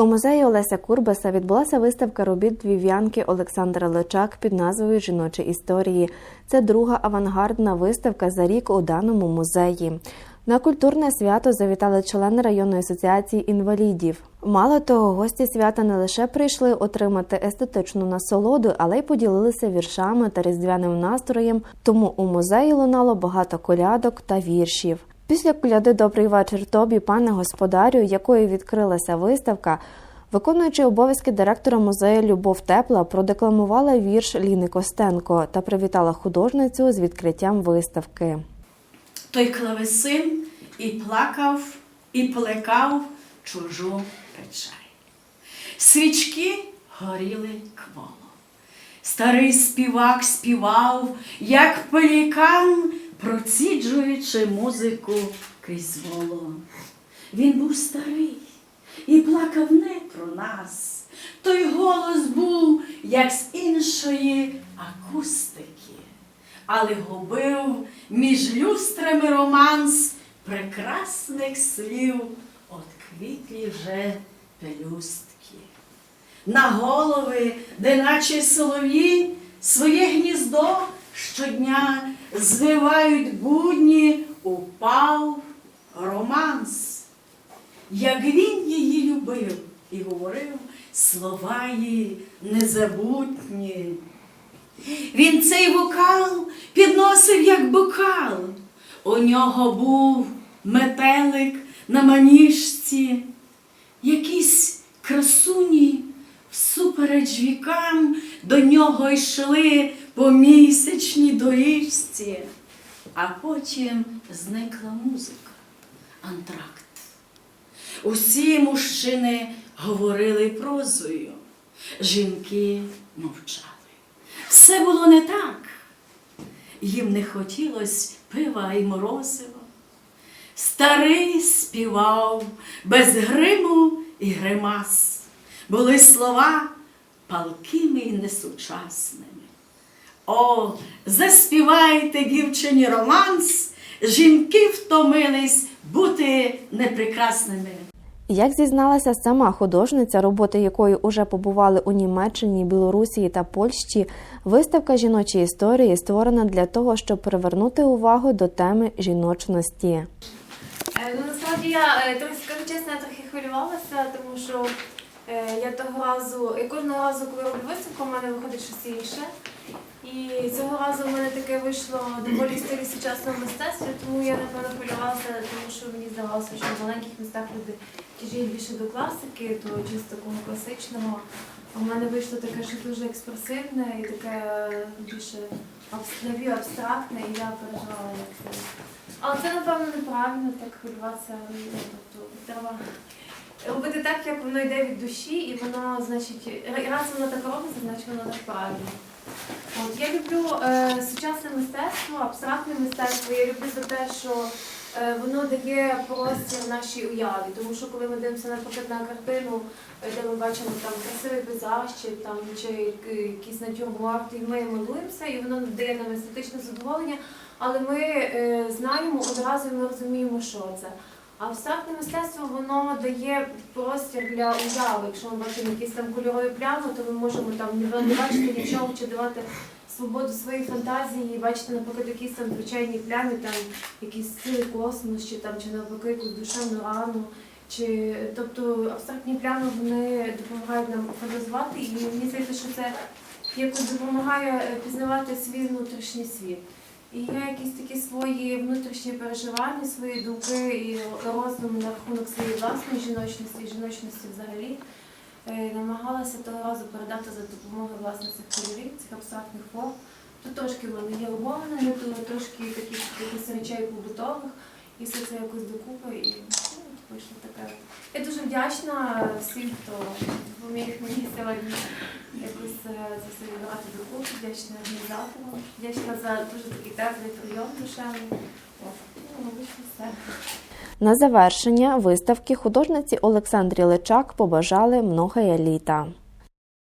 У музеї Олеся Курбаса відбулася виставка робіт львів'янки Олександра Личак під назвою Жіночі історії. Це друга авангардна виставка за рік у даному музеї. На культурне свято завітали члени районної асоціації інвалідів. Мало того, гості свята не лише прийшли отримати естетичну насолоду, але й поділилися віршами та різдвяним настроєм. Тому у музеї лунало багато колядок та віршів. Після коляди Добрий вечір тобі, пане господарю, якою відкрилася виставка, виконуючи обов'язки директора музею Любов Тепла, продекламувала вірш Ліни Костенко та привітала художницю з відкриттям виставки. Той клавесин і плакав, і плекав чужу печаль. Свічки горіли кволо. Старий співак співав, як пелікан, проціджуючи музику крізь воло. Він був старий і плакав не про нас. Той голос був, як з іншої акустики але губив між люстрами романс прекрасних слів от квітлі вже пелюстки. На голови, де наче солов'ї, своє гніздо щодня звивають будні, упав романс. Як він її любив і говорив слова її незабутні. Він цей вокал підносив як бокал. У нього був метелик на маніжці, якісь красуні всупереч вікам до нього йшли по місячній доріжці, а потім зникла музика, антракт. Усі мужчини говорили прозою, жінки мовчали. Все було не так. Їм не хотілось пива і морозива. Старий співав без гриму і гримас. Були слова палкими і несучасними. О, заспівайте, дівчині, романс, жінки втомились бути непрекрасними. Як зізналася сама художниця, роботи якої уже побували у Німеччині, Білорусі та Польщі, виставка жіночі історії створена для того, щоб привернути увагу до теми жіночності. Е, Ну, насправді я е, трохи скажу чесно, я трохи хвилювалася, тому що е, я того разу, і кожного разу, коли роблю виставку, в мене виходить щось інше. І цього разу в мене таке вийшло доволі в стилі сучасного мистецтва, тому я напевно хвилювалася, тому що мені здавалося, що в маленьких містах люди тяжіють більше до класики, то чисто такого класичного. В мене вийшло таке щось дуже експресивне і таке більше абс- напівабстрактне, і я переживала, як це. Але це, напевно, неправильно так хвилюватися. ну, Тобто треба робити так, як воно йде від душі, і воно, значить, раз воно так робиться, значить воно так правильно. От, я люблю е, сучасне мистецтво, абстрактне мистецтво. Я люблю за те, що е, воно дає простір нашій уяві. Тому що коли ми дивимося, наприклад, на картину, е, де ми бачимо там красивий пейзаж чи там чи е, якийсь натюрморт, і ми малуємося, і воно дає нам естетичне задоволення, але ми е, знаємо одразу і ми розуміємо, що це. А абстрактне мистецтво воно дає простір для уяви. Якщо ми бачимо якісь там кольорові плями, то ми можемо там не бачити нічого чи давати свободу своїй фантазії бачити, наприклад, якісь там звичайні плями, там якийсь цілий космос, чи там чи навпаки якусь душевну рану. Чи тобто абстрактні плями вони допомагають нам фантазувати, і мені здається, що це якось допомагає пізнавати свій внутрішній світ. І я якісь такі свої внутрішні переживання, свої думки і роздум на рахунок своєї власної жіночності і жіночності взагалі е, намагалася того разу передати за допомогою власне цих кольорів, цих абстрактних форм. Тут трошки в мене є умовне, тут трошки таких якихось речей побутових, і все це якось докупи, і вийшло таке. Я дуже вдячна всім, хто допоміг мені сьогодні якось е, це все відбирати вдячна організаторам, вдячна за дуже такий теплий прийом душевний. Ну, вийшло все. На завершення виставки художниці Олександрі Личак побажали много літа.